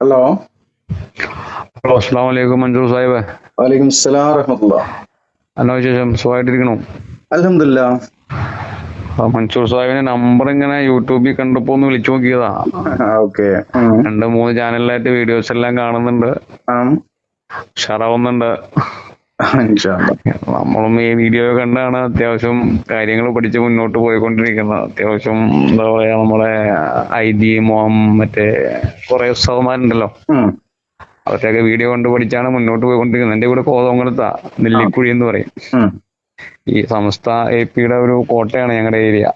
Hello hello അസ്സാം വലൈക്കും മഞ്ജൂർ സാഹിബ് വലൈക്കും അസ്സലാം റഹ്മത്തുള്ള എന്നാ വിശേഷം? സുഖമായിട്ടിരിക്കണു? അലഹമില്ല മൻസൂർ സാഹിബിന്റെ നമ്പർ ഇങ്ങനെ യൂട്യൂബിൽ കണ്ടപ്പോ ഒന്ന് വിളിച്ചു നോക്കിയതാ. ഓക്കെ. രണ്ട് മൂന്ന് ചാനലിലായിട്ട് വീഡിയോസ് എല്ലാം കാണുന്നുണ്ട്. ഉഷാറാവുന്നുണ്ട്. നമ്മളും ഈ വീഡിയോ കണ്ടാണ് അത്യാവശ്യം കാര്യങ്ങൾ പഠിച്ച് മുന്നോട്ട് പോയിക്കൊണ്ടിരിക്കുന്നത്. അത്യാവശ്യം എന്താ പറയാ നമ്മളെ ഐ ഡി മോം മറ്റേ കുറെ ഉത്സവമാരുണ്ടല്ലോ അവരുടെയൊക്കെ വീഡിയോ കണ്ട് പഠിച്ചാണ് മുന്നോട്ട് പോയിക്കൊണ്ടിരിക്കുന്നത്. എന്റെ ഇവിടെ കോതമംഗലത്താ നെല്ലിക്കുഴി എന്ന് പറയും. ഈ സമസ്ത എ പിയുടെ ഒരു കോട്ടയാണ് ഞങ്ങളുടെ ഏരിയ.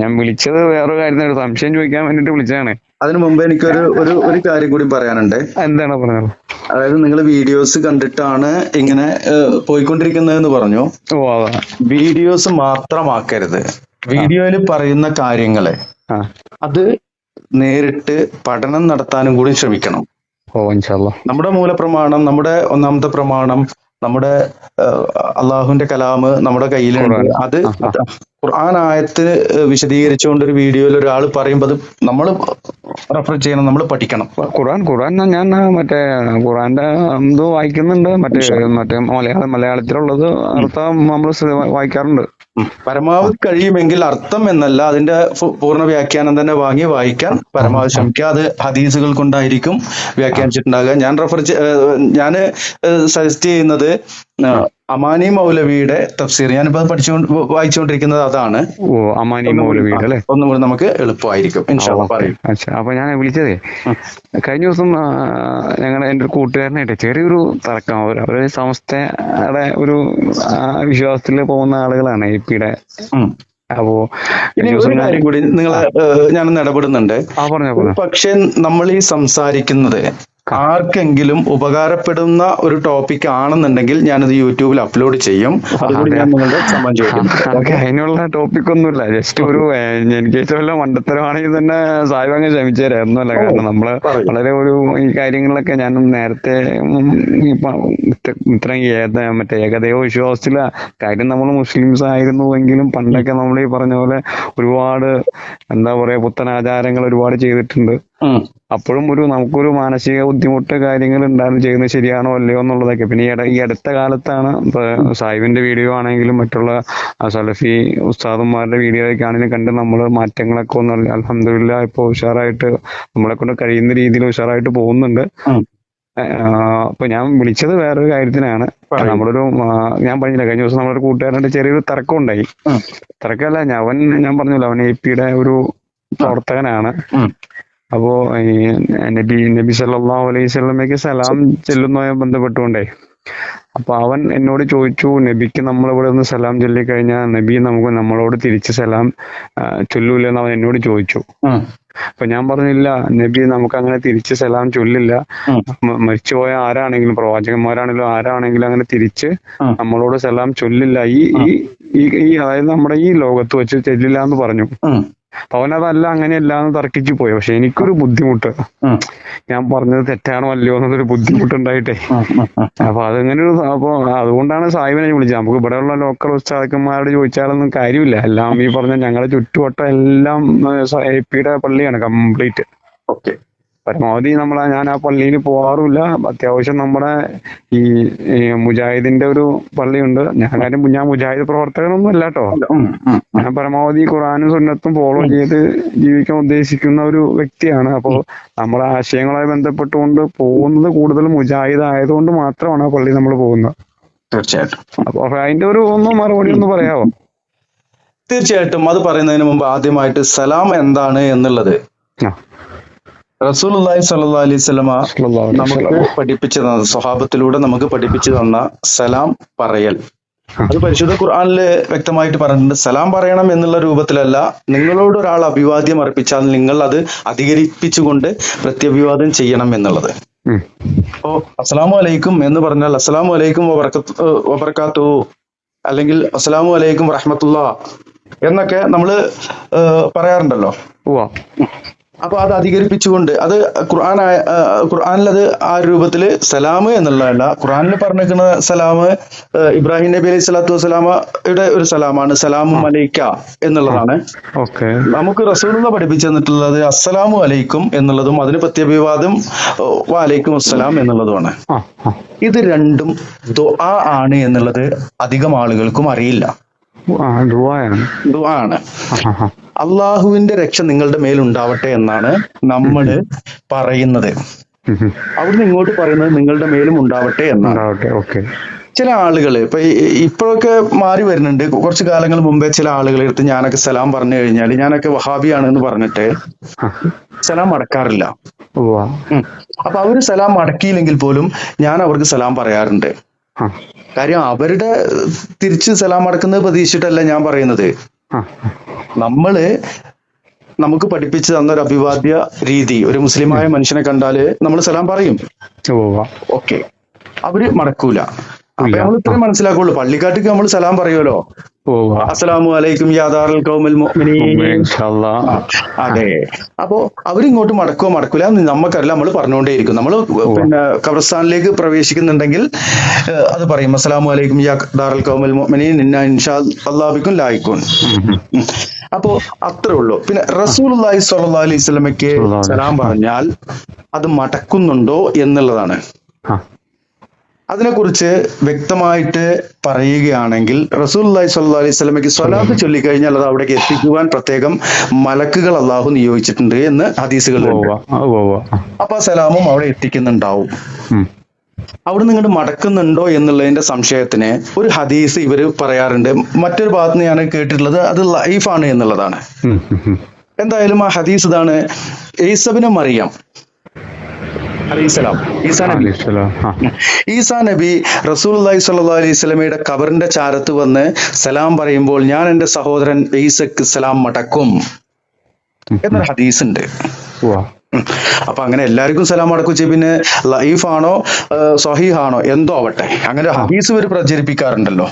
ഞാൻ വിളിച്ചത് വേറൊരു കാര്യം ഒരു സംശയം ചോദിക്കാൻ വേണ്ടിട്ട് വിളിച്ചതാണ്. അതിനു മുമ്പ് എനിക്ക് ഒരു ഒരു കാര്യം കൂടി പറയാനുണ്ട്. എന്താണ് പറഞ്ഞത്? അതായത് നിങ്ങൾ വീഡിയോസ് കണ്ടിട്ടാണ് ഇങ്ങനെ പോയിക്കൊണ്ടിരിക്കുന്നതെന്ന് പറഞ്ഞു. വീഡിയോസ് മാത്രമാക്കരുത്. വീഡിയോയിൽ പറയുന്ന കാര്യങ്ങളെ അത് നേരിട്ട് പഠനം നടത്താനും കൂടി ശ്രമിക്കണം. ഓ നമ്മുടെ മൂലപ്രമാണം നമ്മുടെ ഒന്നാമത്തെ പ്രമാണം നമ്മുടെ അള്ളാഹുവിന്റെ കലാമ് നമ്മുടെ കയ്യിലുണ്ട്. അത്. ഖുർആൻ ആയത്ത് വിശദീകരിച്ചുകൊണ്ട് ഒരു വീഡിയോയിൽ ഒരാൾ പറയുമ്പോൾ അത് നമ്മൾ റെഫർ ചെയ്യണം നമ്മൾ പഠിക്കണം. ഖുർആൻ ഖുർആൻ ഞാൻ മറ്റേ ഖുർആന്റെ എന്തോ വായിക്കുന്നുണ്ട്. മറ്റേ മറ്റേ മലയാളം മലയാളത്തിലുള്ളത് അർത്ഥം നമ്മൾ വായിക്കാറുണ്ട്. പരമാവധി കഴിയുമെങ്കിൽ അർത്ഥം എന്നല്ല അതിന്റെ പൂർണ വ്യാഖ്യാനം തന്നെ വാങ്ങി വായിക്കാൻ പരമാവധി ശ്രമിക്കുക അത് ഹദീസുകൾ കൊണ്ടായിരിക്കും വ്യാഖ്യാനിച്ചിട്ടുണ്ടാകുക. ഞാൻ റെഫർ ഞാൻ സജസ്റ്റ് ചെയ്യുന്നത് അമാനി മൗലവിയുടെ തഫ്സീർ. ഞാനിപ്പോ പഠിച്ചുകൊണ്ട് വായിച്ചുകൊണ്ടിരിക്കുന്നത് അതാണ്. ഓ അമാനി മൗലവിയുടെ അല്ലേ? ഒന്നും കൂടി നമുക്ക് എളുപ്പമായിരിക്കും. അച്ഛാ അപ്പൊ ഞാൻ വിളിച്ചതേ കഴിഞ്ഞ ദിവസം ഞങ്ങളുടെ എന്റെ ഒരു കൂട്ടുകാരനായിട്ട് ചെറിയൊരു തർക്കം. അവർ അവർ സംസ്ഥയുടെ ഒരു വിശ്വാസത്തിൽ പോകുന്ന ആളുകളാണ് എ പിയുടെ. അപ്പോ ഒരു കാര്യം കൂടി നിങ്ങൾ ഞാനൊന്ന് ഇടപെടുന്നുണ്ട്. ആ പറഞ്ഞോ പറഞ്ഞോ. പക്ഷെ നമ്മൾ ഈ സംസാരിക്കുന്നത് ആർക്കെങ്കിലും ഉപകാരപ്പെടുന്ന ഒരു ടോപ്പിക് ആണെന്നുണ്ടെങ്കിൽ ഞാനത് യൂട്യൂബിൽ അപ്ലോഡ് ചെയ്യും. അതിനുള്ള ടോപ്പിക് ഒന്നുമില്ല. ജസ്റ്റ് ഒരു എനിക്ക് വല്ല മണ്ടത്തരമാണെങ്കിൽ തന്നെ സാഹിബ് അങ്ങ് ക്ഷമിച്ചേരായിരുന്നല്ല കാരണം നമ്മൾ വളരെ ഒരു ഈ കാര്യങ്ങളിലൊക്കെ ഞാൻ നേരത്തെ ഇത്രയും ഏത മറ്റേ ഏകദൈവ വിശ്വാസത്തില കാര്യം നമ്മൾ മുസ്ലിംസ് ആയിരുന്നു എങ്കിലും പണ്ടൊക്കെ നമ്മൾ ഈ പറഞ്ഞ പോലെ ഒരുപാട് എന്താ പറയാ പുത്തനാചാരങ്ങൾ ഒരുപാട് ചെയ്തിട്ടുണ്ട്. അപ്പോഴും ഒരു നമുക്കൊരു മാനസിക ബുദ്ധിമുട്ട് കാര്യങ്ങൾ ഉണ്ടായിരുന്നു ചെയ്യുന്നത് ശരിയാണോ അല്ലയോ എന്നുള്ളതൊക്കെ പിന്നെ ഈ അടുത്ത കാലത്താണ് സായിബിന്റെ സാഹിബിന്റെ വീഡിയോ ആണെങ്കിലും മറ്റുള്ള സലഫി ഉസ്താദന്മാരുടെ വീഡിയോ ഒക്കെ ആണെങ്കിലും കണ്ട് നമ്മൾ മാറ്റങ്ങളൊക്കെ ഒന്ന് അലഹമില്ല ഇപ്പൊ ഉഷാറായിട്ട് നമ്മളെ കൊണ്ട് കഴിയുന്ന രീതിയിൽ ഉഷാറായിട്ട് പോകുന്നുണ്ട്. അപ്പൊ ഞാൻ വിളിച്ചത് വേറൊരു കാര്യത്തിനാണ്. നമ്മളൊരു ഞാൻ പറഞ്ഞില്ല കഴിഞ്ഞ ദിവസം നമ്മളൊരു കൂട്ടുകാരന്റെ ചെറിയൊരു തർക്കം ഉണ്ടായി. തർക്കമല്ല ഞാൻ അവൻ ഞാൻ പറഞ്ഞല്ലോ അവൻ എ പിയുടെ ഒരു പ്രവർത്തകനാണ്. അപ്പോ നബി നബി സല്ലല്ലാഹു അലൈഹി സ്വലമയ്ക്ക് സലാം ചെല്ലുന്നതുമായി ബന്ധപ്പെട്ടുകൊണ്ടേ. അപ്പൊ അവൻ എന്നോട് ചോദിച്ചു നബിക്ക് നമ്മൾ ഇവിടെ നിന്ന് സലാം ചൊല്ലി കഴിഞ്ഞാൽ നബി നമുക്ക് നമ്മളോട് തിരിച്ച് സലാം ചൊല്ലൂലെന്ന് അവൻ എന്നോട് ചോദിച്ചു. അപ്പൊ ഞാൻ പറഞ്ഞില്ല നബി നമുക്ക് അങ്ങനെ തിരിച്ച് സലാം ചൊല്ലില്ല. മരിച്ചുപോയ ആരാണെങ്കിലും പ്രവാചകന്മാരാണെങ്കിലും ആരാണെങ്കിലും അങ്ങനെ തിരിച്ച് നമ്മളോട് സലാം ചൊല്ലില്ല. ഈ ഈ- ഈ ഈ അതായത് നമ്മുടെ ഈ ലോകത്ത് വെച്ച് ചെല്ലില്ല എന്ന് പറഞ്ഞു. ഉം. അതല്ല അങ്ങനെയല്ല എന്ന് തർക്കിച്ചു പോയി. പക്ഷെ എനിക്കൊരു ബുദ്ധിമുട്ട്. ഞാൻ പറഞ്ഞത് തെറ്റാണോ അല്ലയോ എന്നൊരു ബുദ്ധിമുട്ടുണ്ടായിട്ടേ. അപ്പൊ അതങ്ങനെ ഒരു അപ്പൊ അതുകൊണ്ടാണ് സാഹിബിനെ വിളിച്ചത്. നമുക്ക് ഇവിടെയുള്ള ലോക്കൽ ഉസ്താദക്കന്മാരോട് ചോദിച്ചാലൊന്നും കാര്യമില്ല. എല്ലാം ഈ പറഞ്ഞ ഞങ്ങളുടെ ചുറ്റുവട്ടം എല്ലാം എ പിയുടെ പള്ളിയാണ് കംപ്ലീറ്റ് ഓക്കെ പരമാവധി നമ്മൾ ഞാൻ ആ പള്ളിയിൽ പോകാറുമില്ല അത്യാവശ്യം നമ്മുടെ ഈ മുജാഹിദിന്റെ ഒരു പള്ളിയുണ്ട്. ഞാൻ കാര്യം ഞാൻ മുജാഹിദ് പ്രവർത്തകനൊന്നും അല്ല കേട്ടോ. ഞാൻ പരമാവധി ഖുറാനും സുന്നത്തും ഫോളോ ചെയ്ത് ജീവിക്കാൻ ഉദ്ദേശിക്കുന്ന ഒരു വ്യക്തിയാണ്. അപ്പോൾ നമ്മുടെ ആശയങ്ങളുമായി ബന്ധപ്പെട്ടുകൊണ്ട് പോകുന്നത് കൂടുതൽ മുജാഹിദ് ആയതുകൊണ്ട് മാത്രമാണ് ആ പള്ളി നമ്മൾ പോകുന്നത്. തീർച്ചയായിട്ടും. അപ്പൊ അതിന്റെ ഒരു ഒന്ന് മറുപടി ഒന്ന് പറയാമോ തീർച്ചയായിട്ടും. അത് പറയുന്നതിന് മുമ്പ് ആദ്യമായിട്ട് സലാം എന്താണ് എന്നുള്ളത്. റസൂലുള്ളാഹി സ്വല്ലല്ലാഹി അലൈഹി സ്വലമ നമുക്ക്. പഠിപ്പിച്ചു തന്ന സ്വഹാബത്തിലൂടെ നമുക്ക് പഠിപ്പിച്ചു തന്ന സലാം പറയൽ. അത് പരിശുദ്ധ ഖുർആാനിൽ വ്യക്തമായിട്ട് പറഞ്ഞിട്ടുണ്ട് സലാം പറയണം എന്നുള്ള രൂപത്തിലല്ല നിങ്ങളോട് ഒരാൾ അഭിവാദ്യം അർപ്പിച്ചാൽ നിങ്ങൾ അത് അധികരിപ്പിച്ചുകൊണ്ട് പ്രത്യഭിവാദം ചെയ്യണം എന്നുള്ളത്. അപ്പോ അസ്സലാമു അലൈക്കും എന്ന് പറഞ്ഞാൽ അസ്സലാമു അലൈക്കും വബർക്കാത്തു അല്ലെങ്കിൽ അസ്സലാമു അലൈക്കും റഹ്മത്തുള്ള എന്നൊക്കെ നമ്മൾ ഏഹ്, പറയാറുണ്ടല്ലോ. ഉവ്വ. അപ്പൊ അത് അധികരിപ്പിച്ചുകൊണ്ട് അത് ഖുർആൻ ഖുർആനിൽ അത് ആ രൂപത്തിൽ സലാം എന്നുള്ളതല്ല. ഖുർആനിൽ പറഞ്ഞിരിക്കുന്ന സലാം ഇബ്രാഹിം നബി അലൈഹി സ്വലാത്തു വസ്സലാമയുടെ ഒരു സലാമാണ്. സലാമു അലൈക്ക എന്നുള്ളതാണ്. ഓക്കെ. നമുക്ക് റസൂലുള്ള പഠിപ്പിച്ചു തന്നിട്ടുള്ളത് അസ്സലാമു അലൈക്കും എന്നുള്ളതും അതിന് പ്രത്യഭിവാദം വാലൈക്കും അസ്സലാം എന്നുള്ളതുമാണ്. ഇത് രണ്ടും ദുആ ആണ് എന്നുള്ളത് അധികം ആളുകൾക്കും അറിയില്ല. ആ ദുആയാണ്. ദുആ ആണ് ആ ആ ആ അള്ളാഹുവിന്റെ രക്ഷ നിങ്ങളുടെ മേൽ ഉണ്ടാവട്ടെ എന്നാണ് നമ്മൾ പറയുന്നത്. അവിടുന്ന് ഇങ്ങോട്ട് പറയുന്നത് നിങ്ങളുടെ മേലും ഉണ്ടാവട്ടെ എന്നാണ്. ചില ആളുകൾ ഇപ്പൊ ഇപ്പോഴൊക്കെ മാറി വരുന്നുണ്ട്. കുറച്ച് കാലങ്ങൾ മുമ്പേ ചില ആളുകൾ എടുത്ത് ഞാനൊക്കെ സലാം പറഞ്ഞു കഴിഞ്ഞാൽ ഞാനൊക്കെ വഹാബിയാണ് എന്ന് പറഞ്ഞിട്ട് സലാം മടക്കാറില്ല. അപ്പൊ അവർ സലാം മടക്കിയില്ലെങ്കിൽ പോലും ഞാൻ അവർക്ക് സലാം പറയാറുണ്ട്. കാര്യം അവരുടെ തിരിച്ച് സലാം മടക്കുന്നത് പ്രതീക്ഷിച്ചിട്ടല്ല ഞാൻ പറയുന്നത്. നമ്മൾ നമുക്ക് പഠിപ്പിച്ചു തന്ന ഒരു അഭിവാദ്യ രീതി ഒരു മുസ്ലിമായ മനുഷ്യനെ കണ്ടാൽ നമ്മൾ സലാം പറയും. ഓക്കെ. അവർ മടക്കൂല. അപ്പൊ. നമ്മൾ ഇത്രയും മനസ്സിലാക്കുള്ളൂ. പള്ളിക്കാട്ടിക്ക് നമ്മൾ സലാം പറയുമല്ലോ അസ്സലാമു അലൈക്കും യാദാറുൽ കൗമൽ അതെ. അപ്പോ അവരിങ്ങോട്ട് മടക്കോ മടക്കൂല നമുക്കറിയില്ല. നമ്മൾ പറഞ്ഞുകൊണ്ടേയിരിക്കും. നമ്മൾ പിന്നെ ഖബർസ്ഥാനിലേക്ക് പ്രവേശിക്കുന്നുണ്ടെങ്കിൽ അത് പറയും. അസ്സലാമു അലൈക്കും യാ ദാറുൽ കൗമൽ മുഅ്മിനീൻ. ഇന്ന ഇൻഷാ അള്ളാബിക്കും ലായിക്കും. അപ്പോ അത്രേ ഉള്ളൂ. പിന്നെ റസൂലുള്ളാഹി സ്വല്ലല്ലാഹി അലൈഹി വസല്ലമയ്ക്ക് സ്വല്ലല്ലാഹു സലാം പറഞ്ഞാൽ അത് മടക്കുന്നുണ്ടോ എന്നുള്ളതാണ്. അതിനെക്കുറിച്ച് വ്യക്തമായിട്ട് പറയുകയാണെങ്കിൽ റസൂലുള്ളാഹി സ്വല്ലല്ലാഹി അലൈഹി സ്വലമയ്ക്ക് സ്വലാത്ത് ചൊല്ലിക്കഴിഞ്ഞാൽ അത് അവിടേക്ക് എത്തിക്കുവാൻ പ്രത്യേകം മലക്കുകൾ അള്ളാഹു നിയോഗിച്ചിട്ടുണ്ട് എന്ന് ആ. അപ്പൊ ആ സലാമും അവിടെ എത്തിക്കുന്നുണ്ടാവും. അവിടെ നിങ്ങോട്ട് മടക്കുന്നുണ്ടോ എന്നുള്ളതിന്റെ സംശയത്തിന് ഒരു ഹദീസ് ഇവർ പറയാറുണ്ട് മറ്റൊരു ഭാഗത്ത് ഞാൻ കേട്ടിട്ടുള്ളത് അത് ലൈഫാണ് എന്നുള്ളതാണ്. എന്തായാലും ആ ഹദീസ് ഇതാണ് ഏസബിനെ മറിയം അലൈഹിസ്സലാം. ഈസാ നബി. റസൂൽ ഈസാ നബി റസൂലുള്ളാഹി സ്വല്ലല്ലാഹി അലൈഹി സ്വലമയുടെ കബറിന്റെ ചാരത്ത് വന്ന് സലാം പറയുമ്പോൾ ഞാൻ എന്റെ സഹോദരൻ ഈസക്ക് സലാം മടക്കും എന്നൊരു ഹദീസ് ഉണ്ട് അപ്പൊ അങ്ങനെ എല്ലാവർക്കും സലാം മടക്കും ചെയ്യും. പിന്നെ ലൈഫാണോ സഹീഹാണോ എന്തോ ആവട്ടെ. അങ്ങനെ ഹദീസ് ഇവർ പ്രചരിപ്പിക്കാറുണ്ടല്ലോ.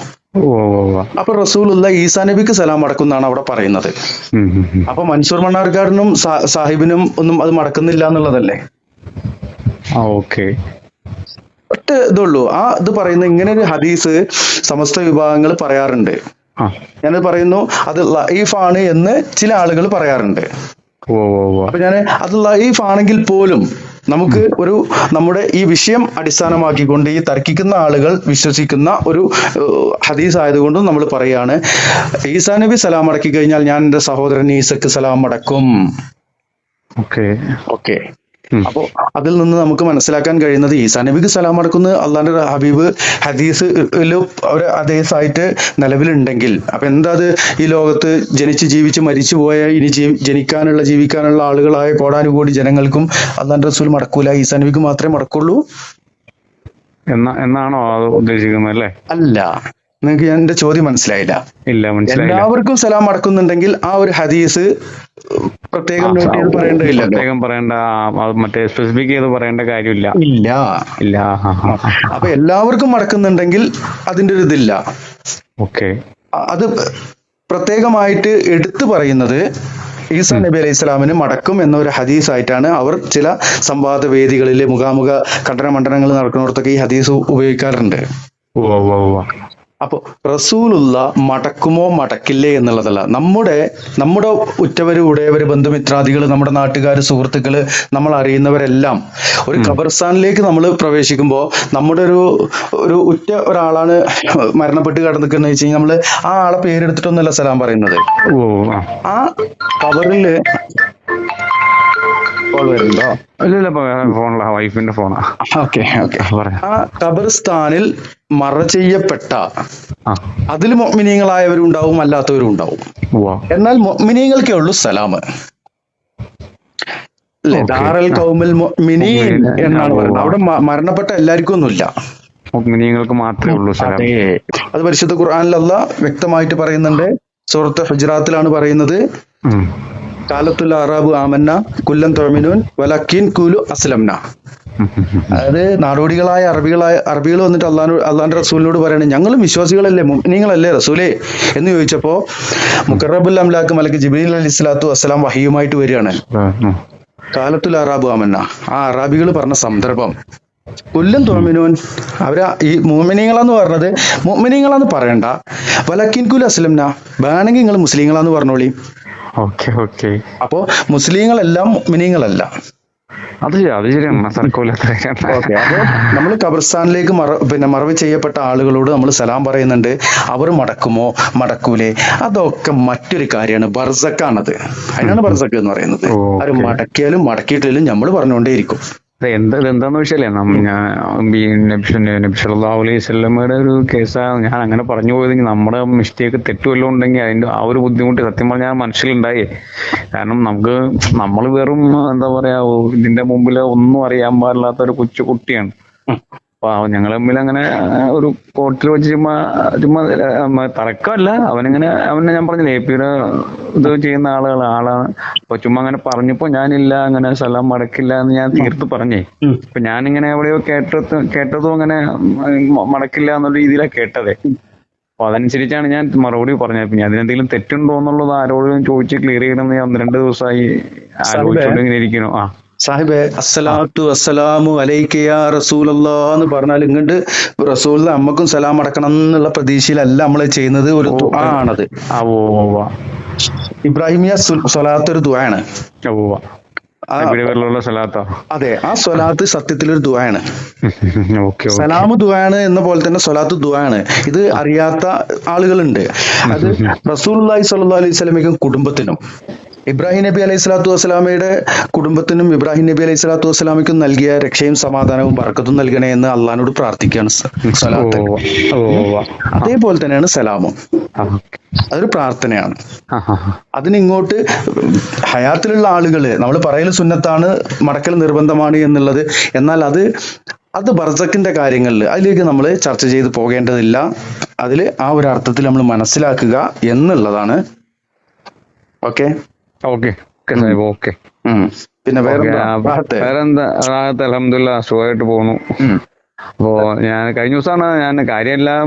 അപ്പൊ റസൂലുള്ള ഈസാ നബിക്ക് സലാം മടക്കും എന്നാണ് അവിടെ പറയുന്നത്. അപ്പൊ മൻസൂർ മണ്ണാർക്കാടിനും സാഹിബിനും ഒന്നും അത് മടക്കുന്നില്ല എന്നുള്ളതല്ലേ? ഓക്കെ. ഒറ്റ ഇതുള്ളൂ ആ ഇത് പറയുന്ന ഇങ്ങനെ ഒരു ഹദീസ് സമസ്ത വിഭാഗങ്ങൾ പറയാറുണ്ട്. ഞാൻ ഞാനത് പറയുന്നു അത് ലൈഫാണ് എന്ന് ചില ആളുകൾ പറയാറുണ്ട്. അപ്പൊ ഞാൻ അത് ലൈഫ് ആണെങ്കിൽ പോലും നമുക്ക് ഒരു നമ്മുടെ ഈ വിഷയം അടിസ്ഥാനമാക്കിക്കൊണ്ട് ഈ തർക്കിക്കുന്ന ആളുകൾ വിശ്വസിക്കുന്ന ഒരു ഹദീസ് ആയതുകൊണ്ടും നമ്മൾ പറയാണ്. ഈസാ നബി സലാം അടക്കി കഴിഞ്ഞാൽ ഞാൻ എന്റെ സഹോദരൻ ഈസക്ക് സലാം അടക്കും. ഓക്കെ. ഓക്കെ. ഉം. അപ്പോ അതിൽ നിന്ന് നമുക്ക് മനസ്സിലാക്കാൻ കഴിയുന്നത് ഈസാ നബിക്ക് സലാം അടക്കുന്ന അള്ളാന്റെ ഹബീബ് ഹദീസ് ഒരു ഹദീസായിട്ട് നിലവിലുണ്ടെങ്കിൽ. അപ്പൊ എന്താ അത് ഈ ലോകത്ത് ജനിച്ച് ജീവിച്ച് മരിച്ചു പോയ ഇനി ജനിക്കാനുള്ള ജീവിക്കാനുള്ള ആളുകളായ കോടാനുകോടി ജനങ്ങൾക്കും അള്ളാന്റെ റസൂൽ മടക്കൂല. ഈസാ നബിക്ക് മാത്രമേ മടക്കുള്ളൂ. എന്നാ എന്നാണോ അത് ഉദ്ദേശിക്കുന്നത് അല്ലേ? അല്ല. നിങ്ങൾക്ക് എന്റെ ചോദ്യം മനസ്സിലായില്ല. ഇല്ല എല്ലാവർക്കും സലാം അടക്കുന്നുണ്ടെങ്കിൽ ആ ഒരു ഹദീസ് പ്രത്യേകം പറയേണ്ടതില്ല. പ്രത്യേകം പറയേണ്ട മറ്റേ സ്പെസിഫിക് ചെയ്ത് പറയേണ്ട കാര്യമില്ല. ഇല്ല. ഇല്ല. അപ്പൊ എല്ലാവർക്കും മടക്കുന്നുണ്ടെങ്കിൽ അതിന്റെ ഒരു ഇതില്ല. ഓക്കെ. അത് പ്രത്യേകമായിട്ട് എടുത്തു പറയുന്നത് ഈസാ നബി അലൈഹി സ്വലാമിന് മടക്കും എന്നൊരു ഹദീസ് ആയിട്ടാണ് അവർ ചില സംവാദ വേദികളിൽ മുഖാമുഖ കണ്ടന മണ്ഡലങ്ങൾ നടക്കുന്നിടത്തൊക്കെ ഈ ഹദീസ് ഉപയോഗിക്കാറുണ്ട്. അപ്പൊ റസൂലുള്ള മടക്കുമോ മടക്കില്ലേ എന്നുള്ളതല്ല. നമ്മുടെ നമ്മുടെ ഉറ്റവര് ഉടയവര് ബന്ധുമിത്രാദികൾ നമ്മുടെ നാട്ടുകാർ സുഹൃത്തുക്കൾ നമ്മൾ അറിയുന്നവരെല്ലാം ഒരു ഖബർസ്ഥാനിലേക്ക് നമ്മൾ പ്രവേശിക്കുമ്പോൾ നമ്മുടെ ഒരു ഒരു ഉറ്റ ഒരാളാണ് മരണപ്പെട്ട് കിടന്നിക്കുന്ന വെച്ച് കഴിഞ്ഞാൽ നമ്മൾ ആ ആളെ പേരെടുത്തിട്ടൊന്നുമല്ല സലാം പറയുന്നത്. ആ. കബറിൽ കോൾ വരുന്നുണ്ടോ ഇല്ല ഇല്ല ഫോണിലാ വൈഫിന്റെ ഫോണാ. Okay okay. പറയാം. ആ ഖബർസ്ഥാനിൽ മറ ചെയ്യപ്പെട്ട ആ. അതിൽ മൊമിനീങ്ങളായവരും ഉണ്ടാവും അല്ലാത്തവരും ഉണ്ടാവും എന്നാൽ മൊമിനീങ്ങൾക്കേ ഉള്ളൂ സലാം അല്ലെ. ദാറൽ കൗമൽ മിനി മുഅ്മിനീൻ എന്നാണ് പറയുന്നത്. അവിടെ മരണപ്പെട്ട എല്ലാവർക്കും ഒന്നുമില്ല നിങ്ങൾക്ക് മാത്രമേ ഉള്ളൂ സലാം. അതെ. അത് പരിശുദ്ധ ഖുർആനിലല്ല വ്യക്തമായിട്ട് പറയുന്നുണ്ട്. സുഹൃത്ത് ഹുജറാത്തിലാണ് പറയുന്നത്. കാലത്തുൽ അറാബ് ആമന്ന കുല്ലം തൊഴമിനൂൻ വലക്കിൻ കുലു അസ്ലംന. അതായത് നാടോടികളായ അറബികളായ അറബികൾ വന്നിട്ട് അള്ളാഹു അള്ളാന്റെ റസൂലിനോട് പറയണേ ഞങ്ങളും വിശ്വാസികളല്ലേ നിങ്ങളല്ലേ റസൂലേ? എന്ന് ചോദിച്ചപ്പോ മുക്കറബുൽ അംലാക്ക് മലക്ക് ജിബിൻ അലി ഇസ്ലാത്തു വസ്സലാം വഹിയുമായിട്ട് വരികയാണ്. കാലത്തുൽ അറാബ് ആമന്ന. ആ അറാബികൾ പറഞ്ഞ സന്ദർഭം. കൊല്ലം തോമിനോൻ അവർ ഈ മോമിനിങ്ങളാന്ന് പറഞ്ഞത് മോമിനിങ്ങളാന്ന് പറയണ്ട. വലക്കിൻകുൽ അസ്ലംന. വേണമെങ്കിൽ നിങ്ങൾ മുസ്ലിങ്ങളാന്ന് പറഞ്ഞോളി. അപ്പോ മുസ്ലിങ്ങളെല്ലാം മുഅ്മിനീങ്ങളല്ല അത് അത് ശരിയാണ് ഓക്കെ അപ്പോ നമ്മൾ ഖബർസ്ഥാനിലേക്ക് മറ പിന്നെ മറവ് ചെയ്യപ്പെട്ട ആളുകളോട് നമ്മൾ സലാം പറയുന്നുണ്ട്. അവർ മടക്കുമോ? മടക്കൂലേ. അതൊക്കെ മറ്റൊരു കാര്യമാണ്. ബർസക്കാണത്. അതിനാണ് ബർസക്ക് എന്ന് പറയുന്നത്. അവർ മടക്കിയാലും മടക്കിയിട്ടില്ലും നമ്മൾ പറഞ്ഞുകൊണ്ടേയിരിക്കും. എന്താ എന്താന്ന് വെച്ചാലേ നം- ഞാൻ നബി നബി സല്ലല്ലാഹു അലൈഹി വസല്ലമയുടെ ഒരു കേസാണ് ഞാൻ അങ്ങനെ പറഞ്ഞു പോയതെങ്കിൽ നമ്മുടെ മിസ്റ്റേക്ക് തെറ്റുമല്ലോ ഉണ്ടെങ്കിൽ അതിന്റെ ആ ഒരു ബുദ്ധിമുട്ട് സത്യം പറഞ്ഞാൽ മനസ്സിലുണ്ടായി. കാരണം നമുക്ക് നമ്മൾ വെറും എന്താ പറയാ ഇതിന്റെ മുമ്പിൽ ഒന്നും അറിയാൻ പാടില്ലാത്ത ഒരു കൊച്ചു കുട്ടിയാണ്. അപ്പൊ ഞങ്ങൾ തമ്മിൽ അങ്ങനെ ഒരു കോർട്ടിൽ വെച്ച് ചുമ്മാ ചുമ്മാ തർക്കമല്ല. അവനിങ്ങനെ അവനെ ഞാൻ പറഞ്ഞില്ലേ എ പിയുടെ ഇത് ചെയ്യുന്ന ആളുകൾ ആളാണ്. അപ്പൊ ചുമ്മാ അങ്ങനെ പറഞ്ഞപ്പോ ഞാനില്ല അങ്ങനെ സ്ഥലം മടക്കില്ല എന്ന് ഞാൻ തീർത്ത് പറഞ്ഞേ. അപ്പൊ ഞാനിങ്ങനെ എവിടെയോ കേട്ടത് കേട്ടതും അങ്ങനെ മടക്കില്ല എന്നുള്ള രീതിയിലാണ് കേട്ടതേ. അപ്പൊ അതനുസരിച്ചാണ് ഞാൻ മറുപടി പറഞ്ഞത്. പിന്നെ അതിനെന്തെങ്കിലും തെറ്റുണ്ടോ എന്നുള്ളത് ആരോടും ചോദിച്ച് ക്ലിയർ ചെയ്യണമെന്ന് ഞാൻ ഒന്ന് രണ്ട് ദിവസമായി ആലോചിച്ചോണ്ടിങ്ങനെ ഇരിക്കുന്നു. ആ. സാഹിബെ അസ്സലാത്തു അസ്സലാമു അലൈക യാ റസൂലല്ലാ എന്ന് പറഞ്ഞാൽ ഇങ്ങോട്ട് റസൂലിന് അമ്മക്കും സലാം അടക്കണം എന്നുള്ള പ്രതീക്ഷയിലല്ല നമ്മൾ ചെയ്യുന്നത് ഒരു ആണത്. ഇബ്രാഹിമിയ സ്വലാത്ത് ഒരു ദുആണ് സ്ഥലത്താ അതെ ആ സ്വലാത്ത് സത്യത്തിൽ ഒരു ദുആണ് ഓക്കെ. സലാമു ദുആണ് എന്ന പോലെ തന്നെ സ്വലാത്ത് ദുആണ് ഇത് അറിയാത്ത ആളുകളുണ്ട്. അത് റസൂലുള്ളാഹി സ്വല്ലല്ലാഹു അലൈഹി വസല്ലമയ്ക്കും കുടുംബത്തിനും. ഇബ്രാഹിം നബി അലൈഹി സ്വലാത്തു വസ്സലാമയുടെ കുടുംബത്തിനും ഇബ്രാഹിം നബി അലൈഹി സ്വലാത്തു വസ്സലാമയ്ക്കും നൽകിയ രക്ഷയും സമാധാനവും ബർക്കത്തും നൽകണേ എന്ന് അള്ളഹാനോട് പ്രാർത്ഥിക്കുകയാണ് അതേപോലെ തന്നെയാണ് സലാമും. അതൊരു പ്രാർത്ഥനയാണ്. അതിനിങ്ങോട്ട് ഹയാത്തിലുള്ള ആളുകൾ നമ്മൾ പറയൽ സുന്നത്താണ് മടക്കൽ നിർബന്ധമാണ് എന്നുള്ളത്. എന്നാൽ അത് അത് ബർസക്കിന്റെ കാര്യങ്ങളിൽ അതിലേക്ക് നമ്മൾ ചർച്ച ചെയ്ത് പോകേണ്ടതില്ല. അതിൽ ആ ഒരു അർത്ഥത്തിൽ നമ്മൾ മനസ്സിലാക്കുക എന്നുള്ളതാണ്. ഓക്കെ? ഓക്കെ ഓക്കെ സാഹിബ് പിന്നെ? വേറെന്താ? റാഹത്ത് അലഹമില്ല സുഖമായിട്ട് പോകുന്നു. അപ്പോ ഞാൻ കഴിഞ്ഞ ദിവസമാണ് ഞാൻ കാര്യം എല്ലാം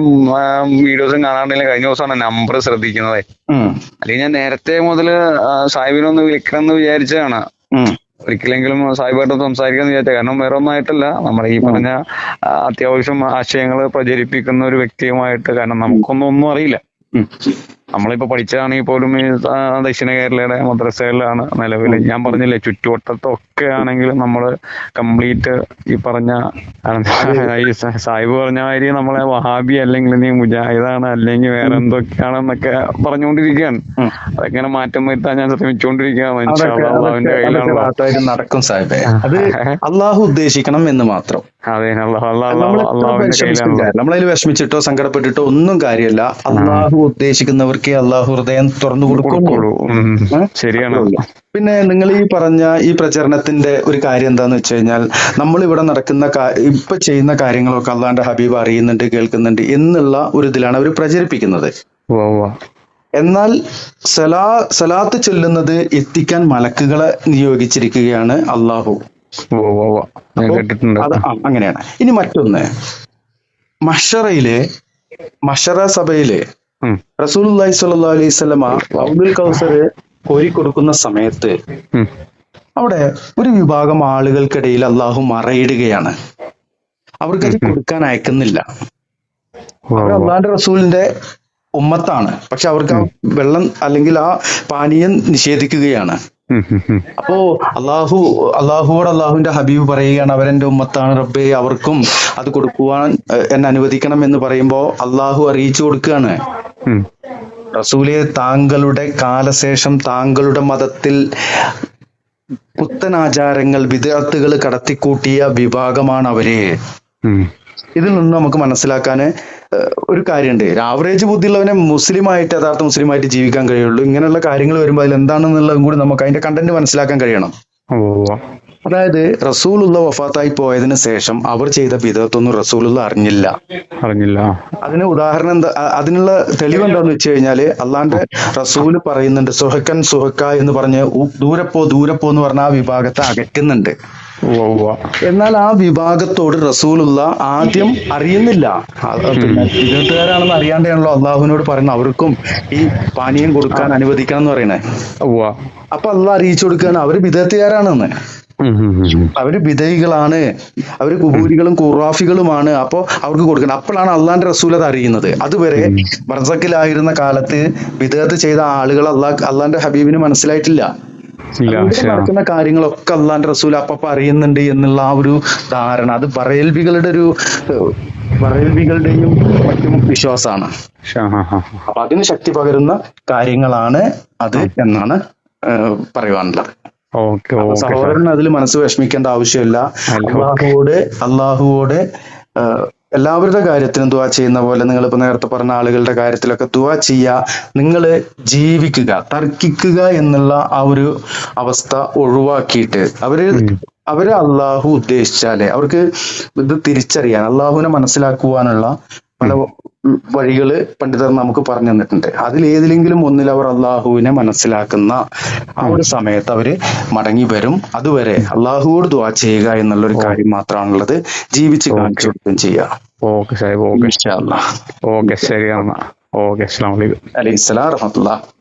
വീഡിയോസും കാണാണ്ടെങ്കിലും കഴിഞ്ഞ ദിവസമാണ് നമ്പർ ശ്രദ്ധിക്കുന്നത്. അല്ലെങ്കിൽ ഞാൻ നേരത്തെ മുതൽ സാഹിബിനൊന്ന് വിളിക്കണം എന്ന് വിചാരിച്ചതാണ്. ഒരിക്കലെങ്കിലും സാഹിബായിട്ട് സംസാരിക്കാന്ന് വിചാരിച്ച കാരണം വേറെ ഒന്നായിട്ടല്ല. നമ്മുടെ ഈ പറഞ്ഞ അത്യാവശ്യം ആശയങ്ങൾ പ്രചരിപ്പിക്കുന്ന ഒരു വ്യക്തിയുമായിട്ട് കാരണം നമുക്കൊന്നും ഒന്നും അറിയില്ല. നമ്മളിപ്പോ പഠിച്ചതാണെങ്കിൽ പോലും ഈ ദക്ഷിണ കേരളയുടെ മദ്രസകളിലാണ് നിലവിൽ ഞാൻ പറഞ്ഞില്ലേ ചുറ്റുവട്ടത്തൊക്കെ ആണെങ്കിലും നമ്മൾ കംപ്ലീറ്റ് ഈ പറഞ്ഞ ഈ സാഹിബ് പറഞ്ഞ മാതിരി നമ്മളെ വഹാബി അല്ലെങ്കിൽ നീ മുജാഹിദാണ് അല്ലെങ്കിൽ വേറെ എന്തൊക്കെയാണെന്നൊക്കെ പറഞ്ഞുകൊണ്ടിരിക്കുകയാണ്. അതെങ്ങനെ മാറ്റം വരുത്താൻ ഞാൻ ശ്രമിച്ചുകൊണ്ടിരിക്കുകയാണ്. നടക്കും സാഹിബേ. അത് അള്ളാഹു ഉദ്ദേശിക്കണം എന്ന് മാത്രം. അതെ നമ്മളതിൽ വിഷമിച്ചിട്ടോ സങ്കടപ്പെട്ടിട്ടോ ഒന്നും കാര്യമല്ല. അള്ളാഹു ഉദ്ദേശിക്കുന്നവർക്ക് അള്ളാഹു ഹൃദയം തുറന്നു കൊടുക്കുള്ളൂ? ശരിയാണ്. പിന്നെ നിങ്ങൾ ഈ പറഞ്ഞ ഈ പ്രചരണത്തിന്റെ ഒരു കാര്യം എന്താന്ന് വെച്ച് കഴിഞ്ഞാൽ നമ്മൾ ഇവിടെ നടക്കുന്ന ഇപ്പൊ ചെയ്യുന്ന കാര്യങ്ങളൊക്കെ അള്ളാന്റെ ഹബീബ് അറിയുന്നുണ്ട് കേൾക്കുന്നുണ്ട് എന്നുള്ള ഒരു ഇതിലാണ് അവർ പ്രചരിപ്പിക്കുന്നത്. എന്നാൽ സലാ സലാത്ത് ചൊല്ലുന്നത് എത്തിക്കാൻ മലക്കുകളെ നിയോഗിച്ചിരിക്കുകയാണ് അള്ളാഹു. അങ്ങനെയാണ്. ഇനി മറ്റൊന്ന്. മഷറയിലെ മഷറ സഭയിലെ റസൂൽ സ്വല്ലല്ലാഹു അലൈഹി അബ്ദുൽ കൗസർ കോരി കൊടുക്കുന്ന സമയത്ത് അവിടെ ഒരു വിഭാഗം ആളുകൾക്കിടയിൽ അള്ളാഹു മറയിടുകയാണ്. അവർക്കത് കൊടുക്കാൻ അയക്കുന്നില്ല. അവർ റസൂലിന്റെ ഉമ്മത്താണ്. പക്ഷെ അവർക്ക് ആ വെള്ളം അല്ലെങ്കിൽ ആ പാനീയം നിഷേധിക്കുകയാണ്. അപ്പോ അള്ളാഹു അള്ളാഹുവോട് അള്ളാഹുവിന്റെ ഹബീബ് പറയുകയാണ് അവരെന്റെ ഉമ്മത്താണ് റബ്ബെ അവർക്കും അത് കൊടുക്കുവാൻ എന്നെ അനുവദിക്കണം എന്ന് പറയുമ്പോ അള്ളാഹു അറിയിച്ചു കൊടുക്കുകയാണ്. റസൂലെ താങ്കളുടെ കാലശേഷം താങ്കളുടെ മതത്തിൽ പുത്തനാചാരങ്ങൾ വിദഗ്ധകൾ കടത്തിക്കൂട്ടിയ വിഭാഗമാണ് അവർ. ഇതിൽ നിന്ന് നമുക്ക് മനസ്സിലാക്കാൻ ഒരു കാര്യമുണ്ട് ഒരു ആവറേജ് ബുദ്ധിയുള്ളവനെ മുസ്ലിമായിട്ട് യഥാർത്ഥ മുസ്ലിമായിട്ട് ജീവിക്കാൻ കഴിയുള്ളൂ. ഇങ്ങനെയുള്ള കാര്യങ്ങൾ വരുമ്പോൾ അതിൽ എന്താണെന്നുള്ളതും കൂടി നമുക്ക് അതിന്റെ കണ്ടന്റ് മനസ്സിലാക്കാൻ കഴിയണം. അതായത് റസൂലുള്ള വഫാത്തായി പോയതിന് ശേഷം അവർ ചെയ്ത വിധത്തൊന്നും റസൂലുള്ള അറിഞ്ഞില്ല. അറിഞ്ഞില്ല. അതിന് ഉദാഹരണം എന്താ അതിനുള്ള തെളിവ് എന്താന്ന് വെച്ച് കഴിഞ്ഞാൽ അള്ളാന്റെ റസൂൽ പറയുന്നുണ്ട് സുഹക്കൻ സുഹക്ക എന്ന് പറഞ്ഞ് ദൂരപ്പോ ദൂരെ പോ ദൂരെ പോ എന്ന് പറഞ്ഞ ആ വിഭാഗത്തെ അകറ്റുന്നുണ്ട്. എന്നാൽ ആ വിഭാഗത്തോട് റസൂലുള്ള ആദ്യം അറിയുന്നില്ല. പിന്നെ വിദഗ്ധരാണെന്ന് അറിയാണ്ടാണല്ലോ അള്ളാഹുവിനോട് പറയുന്നത്. അവർക്കും ഈ പാനീയം കൊടുക്കാൻ അനുവദിക്കണം എന്ന് പറയണേ അപ്പൊ അള്ളാഹ് അറിയിച്ചു കൊടുക്കുകയാണ്. അവർ ഉം. അവർ വിധേയികളാണ്. അവർ കുബൂരികളും കുറാഫികളുമാണ് അപ്പോ അവർക്ക് കൊടുക്കണം. അപ്പോഴാണ് അള്ളാന്റെ റസൂൽ അത് അറിയുന്നത്. അതുവരെ ബർസക്കിലായിരുന്ന കാലത്ത് വിദേഹത്ത് ചെയ്ത ആളുകൾ അള്ളാഹ് അള്ളാന്റെ ഹബീബിന് മനസ്സിലായിട്ടില്ല. നടക്കുന്ന കാര്യങ്ങളൊക്കെ അള്ളാന്റെ റസൂൽ അപ്പ പറയുന്നുണ്ട് എന്നുള്ള ആ ഒരു ധാരണ. അത് പറയൽവികളുടെ ഒരു പറയൽവികളുടെയും മറ്റും വിശ്വാസമാണ്. അപ്പൊ അതിന് ശക്തി പകരുന്ന കാര്യങ്ങളാണ് അത് എന്നാണ് പറയുവാനുള്ളത്. സഹോദരൻ അതിൽ മനസ്സ് വിഷമിക്കേണ്ട ആവശ്യമില്ല. അള്ളാഹുവോട് അള്ളാഹുവോട് എല്ലാവരുടെ കാര്യത്തിനും ദുവാ ചെയ്യുന്ന പോലെ നിങ്ങൾ ഇപ്പൊ നേരത്തെ പറഞ്ഞ ആളുകളുടെ കാര്യത്തിലൊക്കെ ദുവാ ചെയ്യുക നിങ്ങൾ ജീവിക്കുക തർക്കിക്കുക എന്നുള്ള ആ ഒരു അവസ്ഥ ഒഴിവാക്കിയിട്ട് അവർ അവർ അള്ളാഹു ഉദ്ദേശിച്ചാലേ അവർക്ക് ഇത് തിരിച്ചറിയാൻ അള്ളാഹുവിനെ മനസ്സിലാക്കുവാനുള്ള പല വഴികൾ പണ്ഡിതർ നമുക്ക് പറഞ്ഞു തന്നിട്ടുണ്ട്. അതിൽ ഏതിലെങ്കിലും ഒന്നിൽ അവർ അള്ളാഹുവിനെ മനസ്സിലാക്കുന്ന ആ ഒരു സമയത്ത് അവർ മടങ്ങി വരും. അതുവരെ അള്ളാഹുവോട് ദ്വാ ചെയ്യുക എന്നുള്ള ഒരു കാര്യം മാത്രമാണുള്ളത്. ജീവിച്ച് കാണിച്ചു കൊടുക്കുകയും ചെയ്യുക. Okay Sahib okay. ഓക്കെ ശരി എന്നാ ഓക്കെ അസ്സാം വലൈക്കും അലൈഹിസ്സലാം വറഹ്മത്തുള്ളാഹി